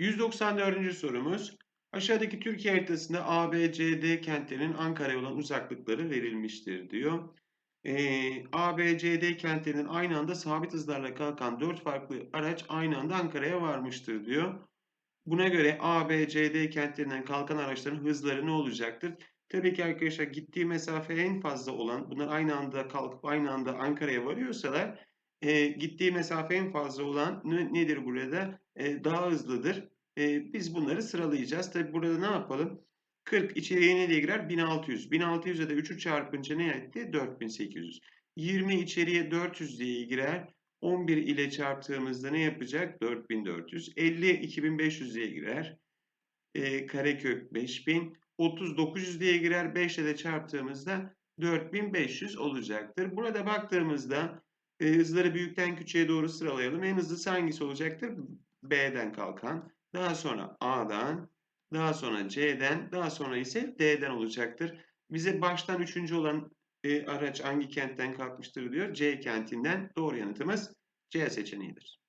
194. sorumuz. Aşağıdaki Türkiye haritasında A, B, C, D kentlerinin Ankara'ya olan uzaklıkları verilmiştir diyor. Ee, A, B, C, D kentlerinin aynı anda sabit hızlarla kalkan 4 farklı araç aynı anda Ankara'ya varmıştır diyor. Buna göre A, B, C, D kentlerinden kalkan araçların hızları ne olacaktır? Tabii ki arkadaşlar gittiği mesafe en fazla olan, bunlar aynı anda kalkıp aynı anda Ankara'ya varıyorsalar, e, gittiği mesafe en fazla olan ne- nedir burada? E, daha hızlıdır. E, biz bunları sıralayacağız. Tabii burada ne yapalım? 40 içeriye ne diye girer? 1600. 1600'e de 3'ü çarpınca ne etti? 4800. 20 içeriye 400 diye girer. 11 ile çarptığımızda ne yapacak? 4400. 50 2500 diye girer. E, karekök 5000. 30 900 diye girer. 5 ile de çarptığımızda 4500 olacaktır. Burada baktığımızda e, hızları büyükten küçüğe doğru sıralayalım. En hızlısı hangisi olacaktır? B'den kalkan. Daha sonra A'dan, daha sonra C'den, daha sonra ise D'den olacaktır. Bize baştan üçüncü olan e, araç hangi kentten kalkmıştır diyor. C kentinden doğru yanıtımız C seçeneğidir.